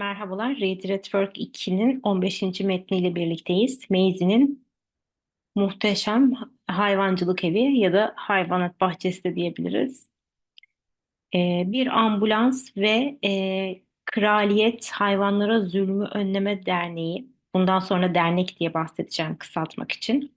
Merhabalar, Read Network 2'nin 15. metniyle birlikteyiz. Maisie'nin muhteşem hayvancılık evi ya da hayvanat bahçesi de diyebiliriz. Ee, bir ambulans ve e, Kraliyet Hayvanlara Zulmü Önleme Derneği, bundan sonra dernek diye bahsedeceğim kısaltmak için.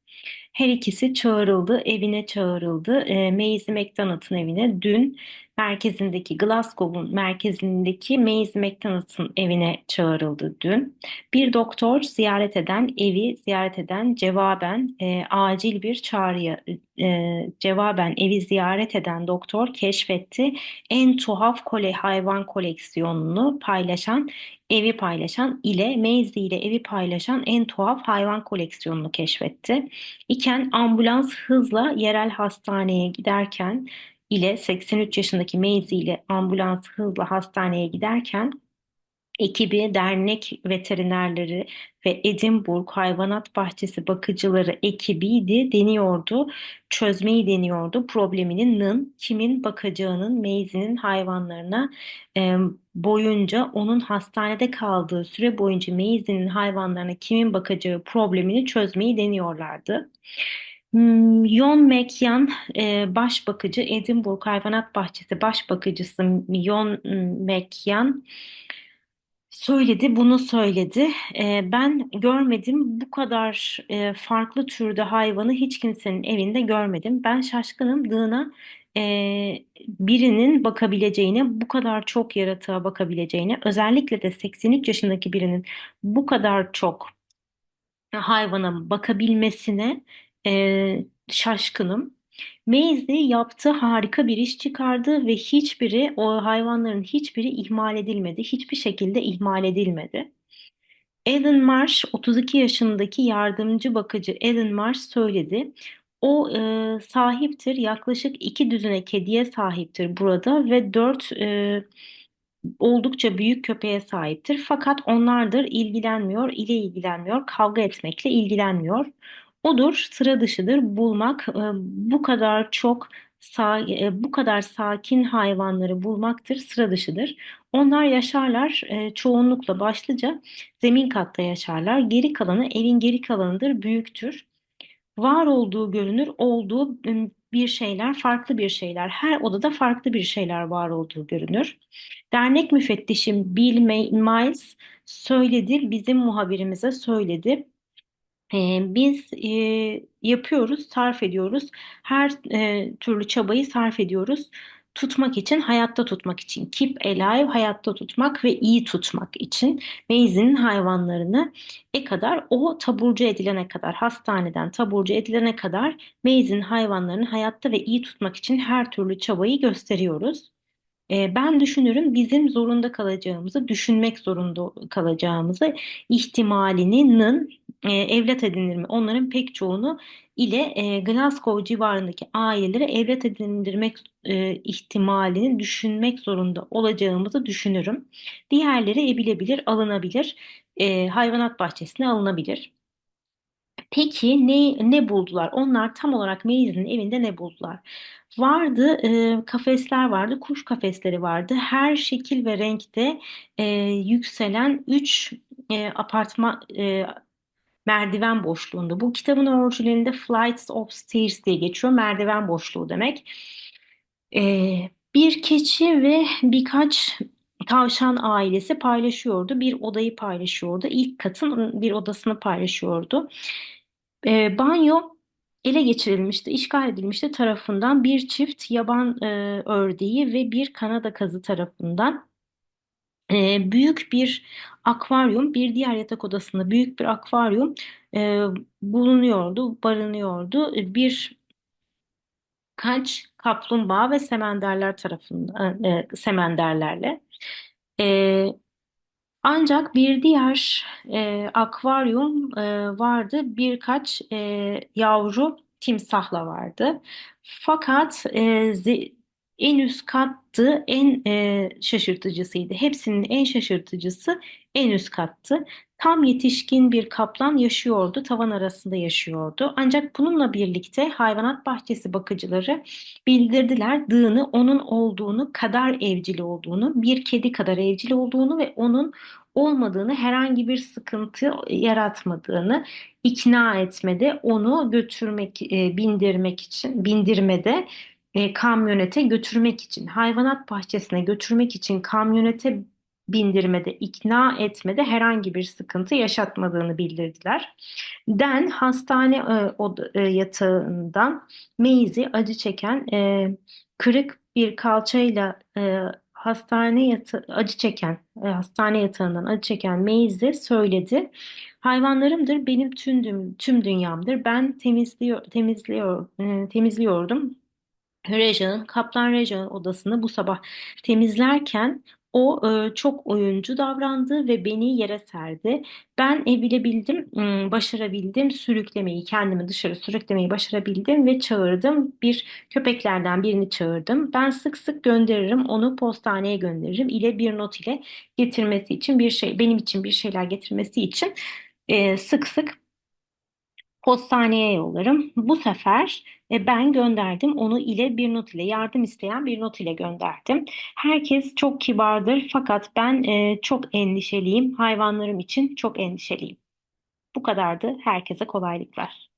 Her ikisi çağrıldı, evine çağrıldı. E, Maisie McDonald'ın evine dün merkezindeki Glasgow'un merkezindeki Maisie McDonald'ın evine çağrıldı dün. Bir doktor ziyaret eden, evi ziyaret eden cevaben e, acil bir çağrıya e, cevaben evi ziyaret eden doktor keşfetti. En tuhaf kole hayvan koleksiyonunu paylaşan evi paylaşan ile Maisie ile evi paylaşan en tuhaf hayvan koleksiyonunu keşfetti. İken ambulans hızla yerel hastaneye giderken ile 83 yaşındaki Maisie ile ambulans hızla hastaneye giderken ekibi, dernek veterinerleri ve Edinburgh Hayvanat Bahçesi bakıcıları ekibiydi deniyordu. Çözmeyi deniyordu. Probleminin nın kimin bakacağının Maisie'nin hayvanlarına e, boyunca onun hastanede kaldığı süre boyunca Maisie'nin hayvanlarına kimin bakacağı problemini çözmeyi deniyorlardı. Hmm, Yon Mekyan e, baş bakıcı Edinburgh Hayvanat Bahçesi baş bakıcısı Yon Mekyan Söyledi, bunu söyledi. Ee, ben görmedim bu kadar e, farklı türde hayvanı hiç kimsenin evinde görmedim. Ben şaşkınım dığına e, birinin bakabileceğine, bu kadar çok yaratığa bakabileceğine, özellikle de 83 yaşındaki birinin bu kadar çok hayvana bakabilmesine e, şaşkınım. Maisie yaptığı harika bir iş çıkardı ve hiçbiri, o hayvanların hiçbiri ihmal edilmedi. Hiçbir şekilde ihmal edilmedi. Alan Marsh, 32 yaşındaki yardımcı bakıcı Alan Marsh söyledi. O e, sahiptir, yaklaşık iki düzine kediye sahiptir burada ve dört e, oldukça büyük köpeğe sahiptir. Fakat onlardır ilgilenmiyor, ile ilgilenmiyor, kavga etmekle ilgilenmiyor. Odur, sıra dışıdır bulmak. e, Bu kadar çok e, bu kadar sakin hayvanları bulmaktır, sıra dışıdır. Onlar yaşarlar, e, çoğunlukla başlıca zemin katta yaşarlar. Geri kalanı evin geri kalanıdır, büyüktür. Var olduğu görünür, olduğu bir şeyler, farklı bir şeyler. Her odada farklı bir şeyler var olduğu görünür. Dernek müfettişim Bill Miles söyledi, bizim muhabirimize söyledi. Biz e, yapıyoruz, sarf ediyoruz. Her e, türlü çabayı sarf ediyoruz. Tutmak için, hayatta tutmak için. Keep alive, hayatta tutmak ve iyi tutmak için. Maisie'nin hayvanlarını e kadar, o taburcu edilene kadar, hastaneden taburcu edilene kadar Maisie'nin hayvanlarını hayatta ve iyi tutmak için her türlü çabayı gösteriyoruz. E, Ben düşünürüm bizim zorunda kalacağımızı, düşünmek zorunda kalacağımızı ihtimalinin e, evlat edinir mi? Onların pek çoğunu ile e, Glasgow civarındaki aileleri evlat edindirmek e, ihtimalini düşünmek zorunda olacağımızı düşünürüm. Diğerleri ebilebilir, alınabilir, e, hayvanat bahçesine alınabilir. Peki ne ne buldular? Onlar tam olarak Maisie'nin evinde ne buldular? Vardı e, kafesler vardı, kuş kafesleri vardı. Her şekil ve renkte e, yükselen üç e, apartman e, merdiven boşluğunda. Bu kitabın orijinalinde Flights of Stairs diye geçiyor. Merdiven boşluğu demek. E, bir keçi ve birkaç tavşan ailesi paylaşıyordu. Bir odayı paylaşıyordu. İlk katın bir odasını paylaşıyordu. E, banyo ele geçirilmişti, işgal edilmişti tarafından bir çift yaban e, ördeği ve bir Kanada kazı tarafından e, büyük bir akvaryum, bir diğer yatak odasında büyük bir akvaryum e, bulunuyordu, barınıyordu. Bir kaç kaplumbağa ve semenderler tarafından, e, semenderlerle. E, ancak bir diğer e, akvaryum e, vardı. Birkaç e, yavru timsahla vardı. Fakat e, En üst kattı, en e, şaşırtıcısıydı. Hepsinin en şaşırtıcısı en üst kattı. Tam yetişkin bir kaplan yaşıyordu, tavan arasında yaşıyordu. Ancak bununla birlikte hayvanat bahçesi bakıcıları bildirdiler dığını onun olduğunu, kadar evcil olduğunu, bir kedi kadar evcil olduğunu ve onun olmadığını, herhangi bir sıkıntı yaratmadığını ikna etmede, onu götürmek, e, bindirmek için, bindirmede, e, kamyonete götürmek için, hayvanat bahçesine götürmek için kamyonete bindirmede, ikna etmede herhangi bir sıkıntı yaşatmadığını bildirdiler. Den hastane e, oda- e, yatağından Maisy acı çeken, e, kırık bir kalçayla e, hastane yata acı çeken, e, hastane yatağından acı çeken Maisy söyledi. Hayvanlarımdır, benim tüm, tüm dünyamdır. Ben temizliyor, temizliyor, e, temizliyordum. Reja'nın, Kaptan Reja'nın odasını bu sabah temizlerken o e, çok oyuncu davrandı ve beni yere serdi. Ben e, bilebildim, ım, başarabildim sürüklemeyi, kendimi dışarı sürüklemeyi başarabildim ve çağırdım. Bir köpeklerden birini çağırdım. Ben sık sık gönderirim, onu postaneye gönderirim ile bir not ile getirmesi için bir şey, benim için bir şeyler getirmesi için e, sık sık Postaneye yollarım. Bu sefer e, ben gönderdim onu ile bir not ile yardım isteyen bir not ile gönderdim. Herkes çok kibardır fakat ben e, çok endişeliyim. Hayvanlarım için çok endişeliyim. Bu kadardı. Herkese kolaylıklar.